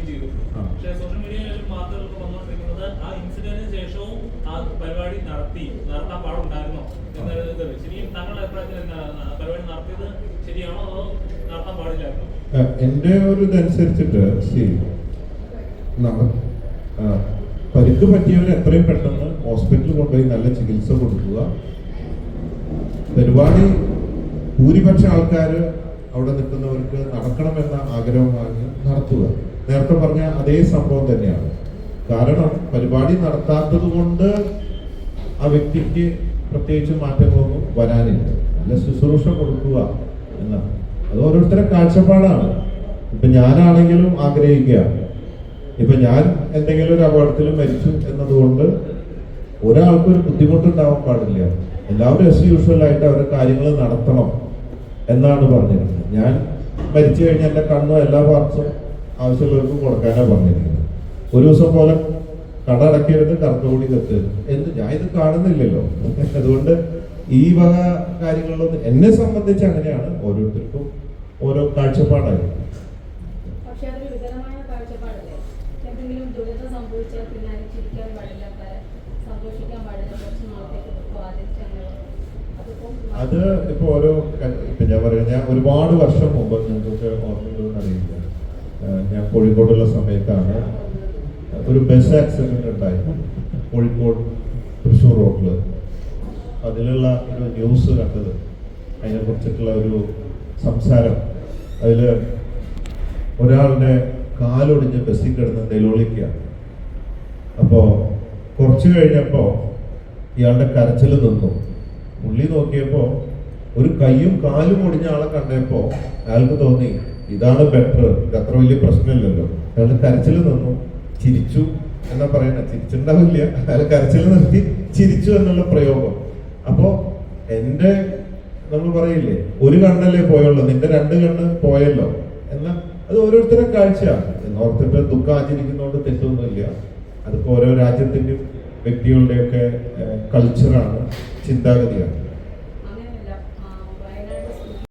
നടത്തുകയും ചെയ്തു. പക്ഷേ സോഷ്യൽ മീഡിയയിൽ മാത്രം വന്നുകൊണ്ടിരിക്കുന്നത് ആ ഇൻസിഡന്റിന് ശേഷവും ആ പരിപാടി നടത്തി. നടത്താൻ പാടുണ്ടായിരുന്നോ? എന്നത് ശരിയും താങ്കളുടെ അഭിപ്രായത്തിൽ എന്താണ് പരിപാടി നടത്തിയത് ശരിയാണോ അതോ നടത്താൻ പാടില്ലായിരുന്നോ? എന്റെ എന്റെ ഒരു ഇതനുസരിച്ചിട്ട് നമ്മ- പരിക്ക് പറ്റിയവർ എത്രയും പെട്ടെന്ന് ഹോസ്പിറ്റലിൽ കൊണ്ടുപോയി നല്ല ചികിത്സ കൊടുക്കുക. പരിപാടി ഭൂരിപക്ഷ ആൾക്കാർ അവിടെ നിൽക്കുന്നവർക്ക് നടക്കണമെന്ന ആഗ്രഹമാണ് നടത്തുക. നേരത്തെ പറഞ്ഞ അതേ സംഭവം തന്നെയാണ്. കാരണം പരിപാടി നടത്താത്തത് കൊണ്ട് ആ വ്യക്തിക്ക് പ്രത്യേകിച്ച് മാറ്റങ്ങളൊന്നും വരാനില്ല. നല്ല ശുശ്രൂഷ കൊടുക്കുക എന്നാണ്. അത് ഓരോരുത്തരുടെ കാഴ്ചപ്പാടാണ്. ഇപ്പൊ ഞാനാണെങ്കിലും ആഗ്രഹിക്കുക. ഇപ്പൊ ഞാൻ എന്തെങ്കിലും ഒരു അപകടത്തിൽ മരിച്ചു എന്നതുകൊണ്ട് ഒരാൾക്കും ഒരു ബുദ്ധിമുട്ടുണ്ടാവാൻ പാടില്ല. എല്ലാവരും എസ് യൂഷ്വൽ ആയിട്ട് അവരുടെ കാര്യങ്ങൾ നടത്തണം എന്നാണ് പറഞ്ഞിരുന്നത്. ഞാൻ മരിച്ചു കഴിഞ്ഞാൽ എന്റെ കണ്ണും എല്ലാ പാർട്സും ആവശ്യമുള്ളവർക്ക് കൊടുക്കാനാണ് പറഞ്ഞിരിക്കുന്നത്. ഒരു ദിവസം പോലെ കട അടക്കരുത് കറുത്തുകൂടി കത്ത് എന്ത്? ഞാൻ ഇത് കാണുന്നില്ലല്ലോ. അതുകൊണ്ട് ഈ വക കാര്യങ്ങളിലൊന്നും എന്നെ സംബന്ധിച്ച് അങ്ങനെയാണ് ഓരോരുത്തർക്കും ഓരോ കാഴ്ചപ്പാടായി. അത് ഇപ്പൊ ഓരോ ഇപ്പൊ ഞാൻ പറയാം ഞാൻ ഒരുപാട് വർഷം മുമ്പ് ഞങ്ങൾക്ക് ഏഹ് ഞാൻ കോഴിക്കോടുള്ള സമയത്താണ്. ഒരു ബസ് ആക്സിഡന്റ് ഉണ്ടായി. കോഴിക്കോട് തൃശ്ശൂർ റോഡിൽ അതിലുള്ള ഒരു ന്യൂസ് കണ്ടത്. അതിനെ കുറിച്ചിട്ടുള്ള ഒരു സംസാരം. അതിൽ ഒരാളുടെ കാലൊടിഞ്ഞ് ബസ്സിൽ കിടന്ന് നിലവിളിക്കുക. അപ്പോൾ കുറച്ച് കഴിഞ്ഞപ്പോൾ ഇയാളുടെ കരച്ചിൽ നിന്നു. പുള്ളി നോക്കിയപ്പോൾ ഒരു കൈയും കാലും ഒടിഞ്ഞ ആളെ കണ്ടപ്പോൾ അയാൾക്ക് തോന്നി ഇതാണ് ബെറ്റർ ഇത് അത്ര വലിയ പ്രശ്നമില്ലല്ലോ. അയാൾ കരച്ചിൽ നിന്നു. ചിരിച്ചു എന്നാ പറയണ? ചിരിച്ചിട്ടുണ്ടാവില്ല. അയാൾ കരച്ചിൽ നിർത്തി ചിരിച്ചു എന്നുള്ള പ്രയോഗം. അപ്പോ എന്റെ നമ്മൾ പറയില്ലേ ഒരു കണ്ണല്ലേ പോയുള്ളൂ. നിന്റെ രണ്ട് കണ്ണ് പോയല്ലോ. എന്നാ അത് ഓരോരുത്തരും കാഴ്ചയാണ് എന്നോർത്തിട്ട് ദുഃഖം ആചരിക്കുന്നതുകൊണ്ട് തെറ്റൊന്നുമില്ല. അതിപ്പോ ഓരോ രാജ്യത്തിന്റെയും വ്യക്തികളുടെയൊക്കെ കൾച്ചറാണ് ചിന്താഗതിയാണ്.